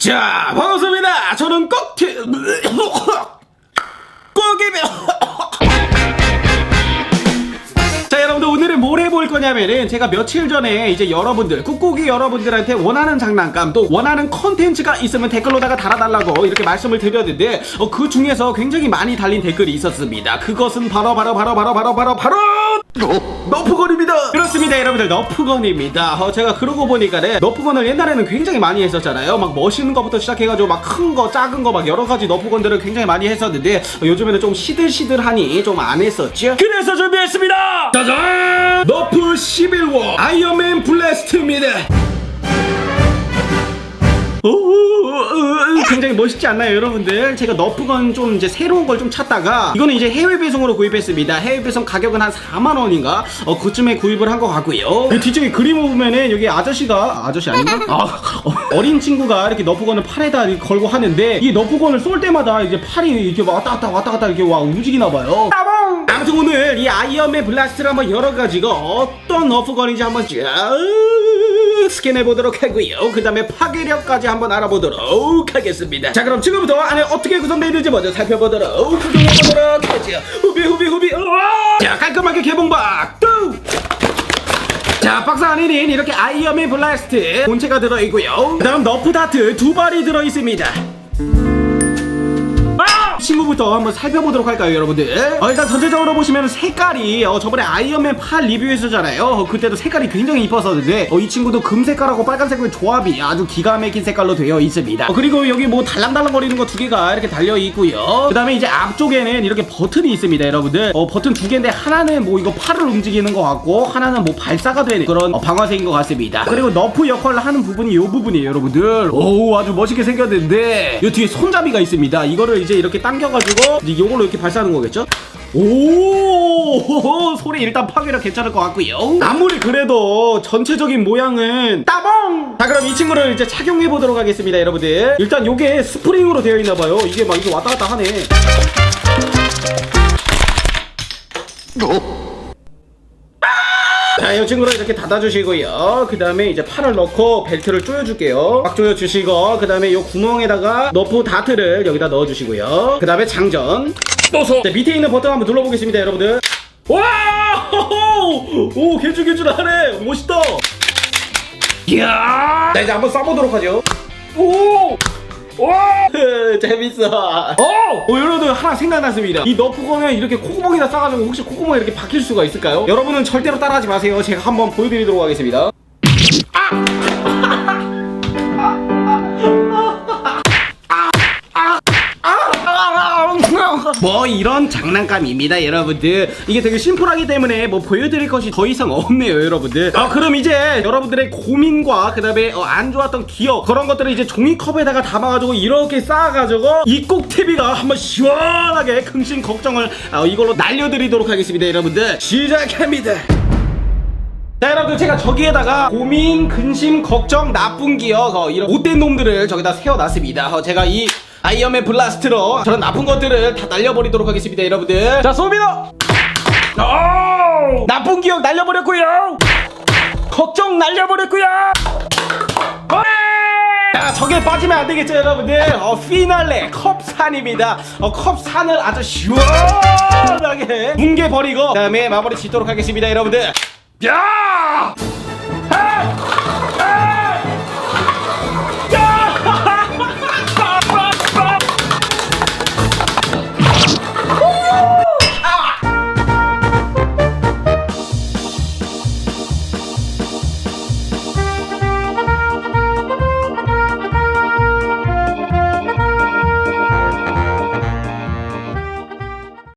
자, 반갑습니다. 저는 꺽티, 꺽이며. 자, 여러분들 오늘은 뭘 해볼 거냐면은 제가 며칠 전에 이제 여러분들, 꾹꾹이 여러분들한테 원하는 장난감 또 원하는 컨텐츠가 있으면 댓글로다가 달아달라고 이렇게 말씀을 드렸는데 어, 그 중에서 굉장히 많이 달린 댓글이 있었습니다. 그것은 바로 바로 바로 바로 바로 바로 바로 너프건입니다. 그렇습니다, 여러분들 너프건입니다. 어, 제가 그러고 보니까는 너프건을 옛날에는 굉장히 많이 했었잖아요. 막 멋있는 것부터 시작해가지고 막 큰 거, 작은 거 막 여러 가지 너프건들을 굉장히 많이 했었는데 어, 요즘에는 좀 시들시들하니 좀 안 했었죠. 그래서 준비했습니다. 짜잔! 너프 11워 아이언맨 블래스트입니다. 오, 어, 굉장히 멋있지 않나요, 여러분들? 제가 너프건 좀 이제 새로운 걸 좀 찾다가 이거는 이제 해외 배송으로 구입했습니다. 해외 배송 가격은 한 4만 원인가? 어, 그쯤에 구입을 한 것 같고요. 그 뒤쪽에 그림을 보면은 여기 아저씨가 아저씨 아닌가? 아, 어, 린 친구가 이렇게 너프건을 팔에다 걸고 하는데 이 너프건을 쏠 때마다 이제 팔이 이렇게 왔다 갔다 왔다 갔다 이렇게 와 움직이나 봐요. 아무튼 오늘 이 아이언맨 블라스트를 한번 열어가지고 어떤 너프건인지 한번 쭉 스캔해 보도록 하고요. 그 다음에 파괴력까지 한번 알아보도록 하겠습니다. 자, 그럼 지금부터 안에 어떻게 구성되어 있는지 먼저 살펴보도록 구성해보도록 하죠. 후비, 후비, 후비. 우와! 자, 깔끔하게 개봉박. 뚜! 자, 박스 안에는 이렇게 아이언맨 블라스트 본체가 들어있고요. 그 다음 너프 다트 두 발이 들어있습니다. 아! 친구부터 한번 살펴보도록 할까요, 여러분들? 어, 일단 전체적으로 보시면 색깔이 어, 저번에 아이언맨 8 리뷰했었잖아요. 어, 그때도 색깔이 굉장히 이뻤었는데 어, 이 친구도 금색깔하고 빨간색의 조합이 아주 기가 막힌 색깔로 되어 있습니다. 어, 그리고 여기 뭐 달랑달랑 거리는 거 두 개가 이렇게 달려 있고요. 그 다음에 이제 앞쪽에는 이렇게 버튼이 있습니다, 여러분들. 어, 버튼 두 개인데 하나는 뭐 이거 팔을 움직이는 것 같고 하나는 뭐 발사가 되는 그런 어, 방아색인 것 같습니다. 그리고 너프 역할을 하는 부분이 이 부분이에요, 여러분들. 오, 아주 멋있게 생겼는데 이 뒤에 손잡이가 있습니다. 이거를 이제 이렇게 당겨가지고 이걸로 이렇게 발사하는 거겠죠? 오 소리 일단 파괴력 괜찮을 것 같고요. 아무리 그래도 전체적인 모양은 따봉! 자 그럼 이 친구를 이제 착용해 보도록 하겠습니다 여러분들. 일단 요게 스프링으로 되어 있나 봐요. 이게 막 이게 왔다 갔다 하네 자, 이 친구를 이렇게 닫아주시고요. 그 다음에 이제 팔을 넣고 벨트를 조여줄게요. 꽉 조여주시고, 그 다음에 이 구멍에다가 너프 다트를 여기다 넣어주시고요. 그 다음에 장전. 또서 자, 밑에 있는 버튼 한번 눌러보겠습니다, 여러분들. 와! 오, 개줄개줄하네. 멋있다. 이야! 자, 이제 한번 쏴보도록 하죠. 오! 와! 재밌어. 어! 어, 여러분들 하나 생각났습니다. 이 너프건을 이렇게 콧구멍에다 싸가지고 혹시 콧구멍에 이렇게 박힐 수가 있을까요? 여러분은 절대로 따라하지 마세요. 제가 한번 보여드리도록 하겠습니다. 뭐 이런 장난감입니다 여러분들. 이게 되게 심플하기 때문에 뭐 보여드릴 것이 더 이상 없네요 여러분들. 아 그럼 이제 여러분들의 고민과 그 다음에 안 좋았던 기억 그런 것들을 이제 종이컵에다가 담아가지고 이렇게 쌓아가지고 이 꼭TV가 한번 시원하게 긍심 걱정을 어, 이걸로 날려드리도록 하겠습니다 여러분들. 시작합니다. 자 여러분들 제가 저기에다가 고민, 근심, 걱정, 나쁜 기억 어, 이런 못된 놈들을 저기다 세워놨습니다. 어, 제가 이 아이언맨 블라스트로 저런 나쁜 것들을 다 날려버리도록 하겠습니다 여러분들 자 쏩니다 오! 나쁜 기억 날려버렸고요 걱정 날려버렸고요 어! 자, 저게 빠지면 안 되겠죠, 여러분들? 어, 피날레 컵산입니다. 어, 컵산을 아주 시원하게 뭉개버리고, 그 다음에 마무리 짓도록 하겠습니다, 여러분들. 야!